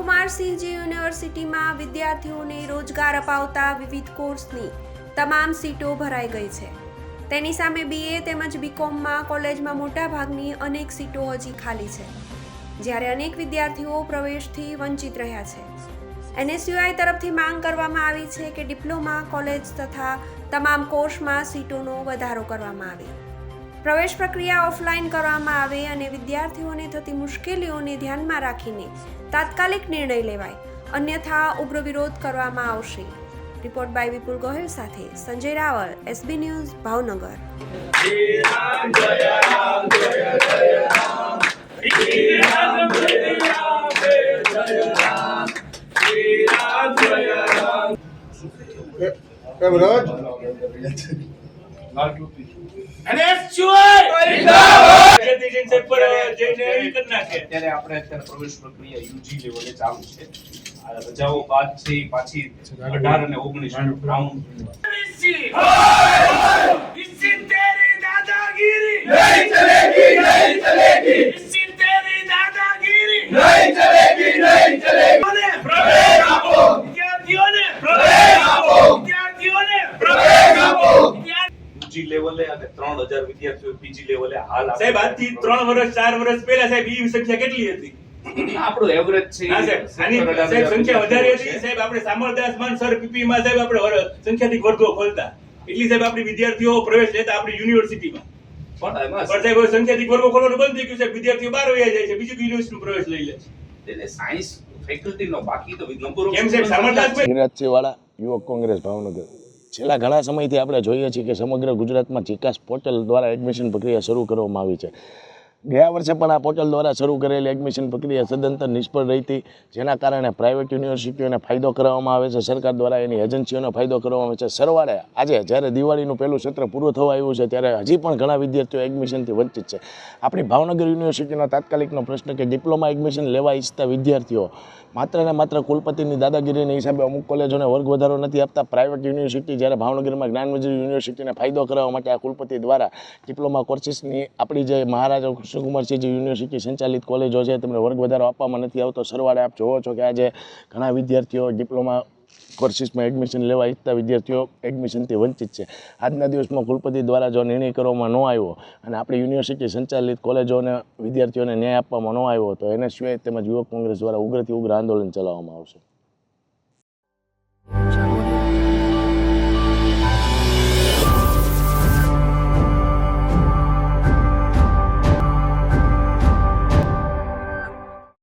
એમઆરસીજી યુનિવર્સિટીમાં વિદ્યાર્થીઓને રોજગાર અપાવતા વિવિધ કોર્સની તમામ સીટો ભરાઈ ગઈ છે. તેની સામે બીએ તેમજ બીકોમમાં કોલેજમાં મોટાભાગની અનેક સીટો હજી ખાલી છે, જ્યારે અનેક વિદ્યાર્થીઓ પ્રવેશથી વંચિત રહ્યા છે. એનએસયુઆઈ તરફથી માંગ કરવામાં આવી છે કે ડિપ્લોમા કોલેજ તથા તમામ કોર્સમાં સીટોનો વધારો કરવામાં આવે. પ્રવેશ પ્રક્રિયા ઓફલાઈન કરવામાં આવે અને વિદ્યાર્થીઓને થતી મુશ્કેલીઓને ધ્યાનમાં રાખીને તાત્કાલિક નિર્ણય લેવાય અન્યથા ઉગ્ર વિરોધ કરવામાં આવશે રિપોર્ટ બાય વિપુલ ગોહિલ સાથે સંજય રાવલ એસબી ન્યૂઝ ભાવનગર એમ રોજ આપણે અત્યારે પ્રવેશ પ્રક્રિયા યુજી લેવલે ચાલુ છે. રજાઓ બાદ છે પાછી અઢાર અને ઓગણીસ રાઉન્ડ નહીં યુજી લેવલે અને ત્રણ હજાર વિદ્યાર્થીઓ પીજી લેવલે હાલ સાહેબ આજથી ત્રણ વર્ષ ચાર વર્ષ પહેલા સાહેબ ઈ સંખ્યા કેટલી હતી? આપણું એવરેજ છે ના સાહેબ સાહેબ સંખ્યા વધારે હતી સાહેબ આપણે સામરદાસ માન સર પીપી માં સાહેબ આપણે સંખ્યાથી વર્ગો ખોલતા. એટલી સાહેબ આપણી વિદ્યાર્થીઓ પ્રવેશ લેતા આપણી યુનિવર્સિટીમાં. પણ એમાં સાહેબ સંખ્યાથી વર્ગો ખોલવાનું બંધ થઈ ગયું સાહેબ વિદ્યાર્થીઓ બહાર વયા જાય છે. બીજી યુનિવર્સિટીનો પ્રવેશ લઈ લે છે. એટલે સાયન્સ ફેકલ્ટીનો બાકી તો નંબરો કેમ સાહેબ સામરદાસભાઈ યુવક કોંગ્રેસ ભાવનગર. છેલ્લા ઘણા સમયથી આપણે જોઈએ છીએ કે સમગ્ર ગુજરાતમાં ચિકાસ પોર્ટલ દ્વારા એડમિશન પ્રક્રિયા શરૂ કરવામાં આવી છે. ગયા વર્ષે પણ આ પોર્ટલ દ્વારા શરૂ કરેલી એડમિશન પ્રક્રિયા સદંતર નિષ્ફળ રહી હતી, જેના કારણે પ્રાઇવેટ યુનિવર્સિટીઓને ફાયદો કરવામાં આવે છે, સરકાર દ્વારા એની એજન્સીઓને ફાયદો કરવામાં આવે છે. સરવાળે આજે જ્યારે દિવાળીનું પહેલું સત્ર પૂરું થવા આવ્યું છે, ત્યારે હજી પણ ઘણા વિદ્યાર્થીઓ એડમિશનથી વંચિત છે. આપણી ભાવનગર યુનિવર્સિટીનો તાત્કાલિકનો પ્રશ્ન કે ડિપ્લોમા એડમિશન લેવા ઈચ્છતા વિદ્યાર્થીઓ, માત્ર ને માત્ર કુલપતિની દાદાગીરીને હિસાબે અમુક કોલેજોને વર્ગ વધારો નથી આપતા પ્રાઇવેટ યુનિવર્સિટી જ્યારે ભાવનગરમાં જ્ઞાનમંજૂર યુનિવર્સિટીને ફાયદો કરાવવા માટે આ કુલપતિ દ્વારા ડિપ્લોમા કોર્સિસની આપણી જે મહારાજા કૃષ્ણકુમારસિંહ જે યુનિવર્સિટી સંચાલિત કોલેજો છે, તેમને વર્ગ વધારો આપવામાં નથી આવતો. સરવાળે આપ જોવો છો કે આજે ઘણા વિદ્યાર્થીઓ ડિપ્લોમા કોર્સીસમાં એડમિશન લેવા ઈચ્છતા વિદ્યાર્થીઓ એડમિશનથી વંચિત છે. આજના દિવસમાં કુલપતિ દ્વારા જો નિર્ણય કરવામાં ન આવ્યો અને આપણી યુનિવર્સિટી સંચાલિત કોલેજોને વિદ્યાર્થીઓને ન્યાય આપવામાં ન આવ્યો, તો એને સિવાય તેમજ યુવક કોંગ્રેસ દ્વારા ઉગ્રથી ઉગ્ર આંદોલન ચલાવવામાં આવશે.